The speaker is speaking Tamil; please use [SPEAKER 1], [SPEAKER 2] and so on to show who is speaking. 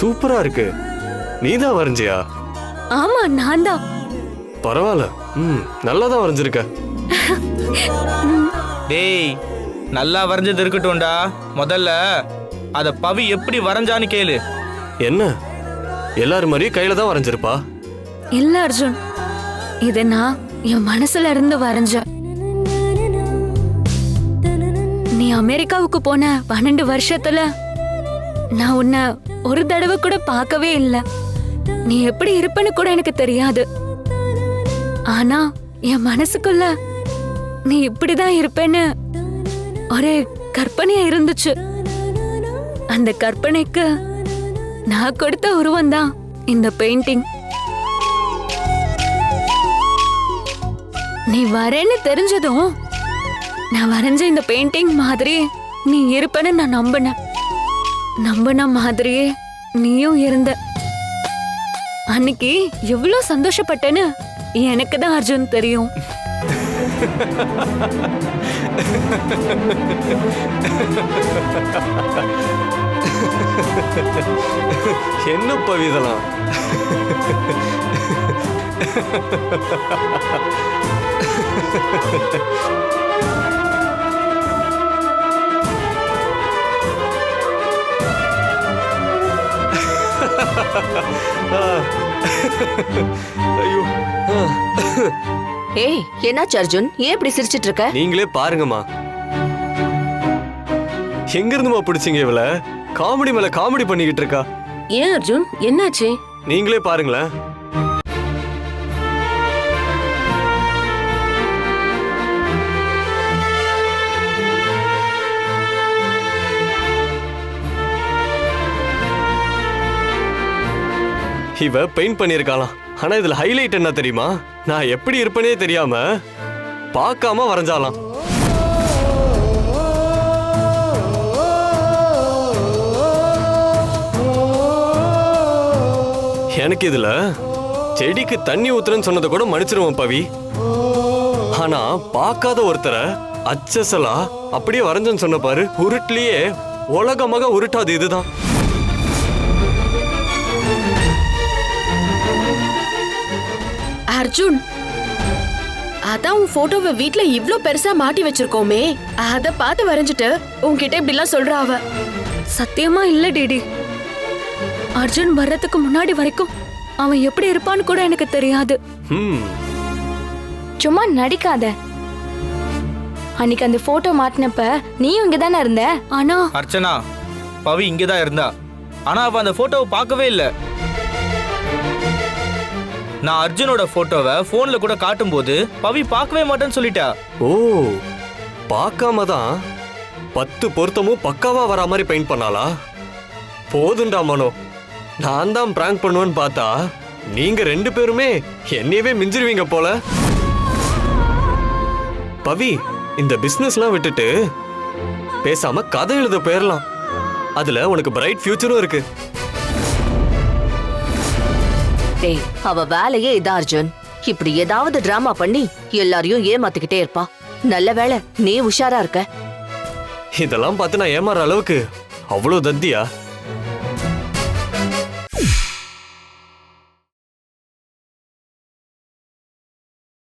[SPEAKER 1] சூப்பரா இருக்கு. நீதான் வரைஞ்சியா?
[SPEAKER 2] ஆமா நான் தான்
[SPEAKER 1] பரவாயில்ல. ம் நல்லா தான் வரைஞ்சிருக்க.
[SPEAKER 3] டேய் நல்லா வரைஞ்சது இருக்கட்டும்டா. முதல்ல அத பவி எப்படி வரைஞ்சான்னு கேளு.
[SPEAKER 1] என்ன? எல்லாரும் மாதிரியும் கையில தான் வரைஞ்சிருப்பா?
[SPEAKER 2] இல்ல அர்ஜுன். இத நான் என் மனசுல இருந்து வரைஞ்சேன். நீ அமெரிக்காவுக்கு போன பன்னெண்டு வருஷத்துல நான் உன்னை ஒரு தடவை கூட பார்க்கவே இல்ல. நீ எப்படி இருப்பன்னு கூட எனக்கு தெரியாது. ஆனா என் மனசுக்குள்ள நீ இப்படிதான் இருப்பேன்னு ஒரே கற்பனையா இருந்துச்சு. அந்த கற்பனைக்கு நான் கொடுத்த உருவம் தான் இந்த பெயிண்டிங் நீ வரேன்னு தெரிஞ்சதும் நான் வரைஞ்ச இந்த பெயிண்டிங் மாதிரி நீ இருப்பேன்னு நான் நம்பினேன். நம்பன மாதிரியே நீயும் இருந்த. அன்னைக்கு எவ்வளவு சந்தோஷப்பட்டேன்னு எனக்கு தான் அர்ஜுன் தெரியும்.
[SPEAKER 1] என்ன பவி இதெல்லாம் ஐயோ.
[SPEAKER 4] ஏய் என்னாச்சு அர்ஜுன்? ஏன் இப்படி சிரிச்சிட்டு இருக்க
[SPEAKER 1] நீங்களே பாருங்கம்மா. எங்க இருந்துமா பிடிச்சீங்க இவள? காமெடி மேல காமெடி பண்ணிக்கிட்டு இருக்கா.
[SPEAKER 5] ஏன் அர்ஜுன்? என்னாச்சு?
[SPEAKER 1] நீங்களே பாருங்களேன். இவ பெயிண்ட் பண்ணியிருக்காளாம். ஆனா இதுல ஹைலைட் என்ன தெரியுமா? நான் எப்படி இருப்பேனே தெரியாம பார்க்காம வரைஞ்சாலாம் எனக்கு இதுல செடிக்கு தண்ணி ஊத்துறன்னு சொன்னதை கூட மன்னிச்சிருவோம் பவி. ஆனா பார்க்காத ஒருத்தரை அச்சசலா அப்படியே வரைஞ்சன்னு சொன்ன பாரு உருட்லயே உலகமாக உருட்டாது இதுதான்.
[SPEAKER 5] அர்ஜுன் அதான் உன் போட்டோவை வீட்ல இவ்ளோ பெருசா மாட்டி வச்சிருக்கோமே. அத பார்த்து வரைஞ்சிட்டு உன்கிட்ட இப்படிலாம் சொல்றா அவ.
[SPEAKER 2] சத்தியமா இல்ல டிடி. அர்ஜுன் வர்றதுக்கு முன்னாடி வரைக்கும் அவன் எப்படி இருப்பான்னு கூட எனக்கு தெரியாது.
[SPEAKER 1] ம்
[SPEAKER 6] சும்மா நடிக்காத. அன்னைக்கு அந்த போட்டோ மாட்டினப்ப நீயும் இங்க தானே இருந்த?
[SPEAKER 2] ஆனா
[SPEAKER 3] அர்ச்சனா பவி இங்கதான் இருந்தா. ஆனா அவ அந்த போட்டோவை பார்க்கவே இல்ல. நான் அர்ஜுனோட போட்டோவை போன்ல கூட காட்டும்போது பவி பார்க்கவே மாட்டேன்னு சொல்லிட்டா.
[SPEAKER 1] ஓ பார்க்காம தான் பத்து பொருத்தமும் பக்காவா வரா மாதிரி பெயிண்ட் பண்ணாளா? போதுண்டா மனோ. நான் தான் பிராங்க் பண்ணுவேன்னு பார்த்தா நீங்க ரெண்டு பேருமே என்னையவே மிஞ்சிருவீங்க போல. பவி இந்த பிஸ்னஸ்லாம் விட்டுட்டு பேசாம கதை எழுத போயிடலாம் அதுல உனக்கு பிரைட் ஃபியூச்சரும் இருக்கு.
[SPEAKER 4] டேய் அவ வேலையே இதான் அர்ஜுன். இப்படி ஏதாவது டிராமா பண்ணி எல்லாரையும் ஏமாத்திக்கிட்டே இருப்பா. நல்ல வேலை நீ உஷாரா இருக்க.
[SPEAKER 1] இதெல்லாம் பார்த்து நான் ஏமாற அளவுக்கு அவ்வளோ தத்தியா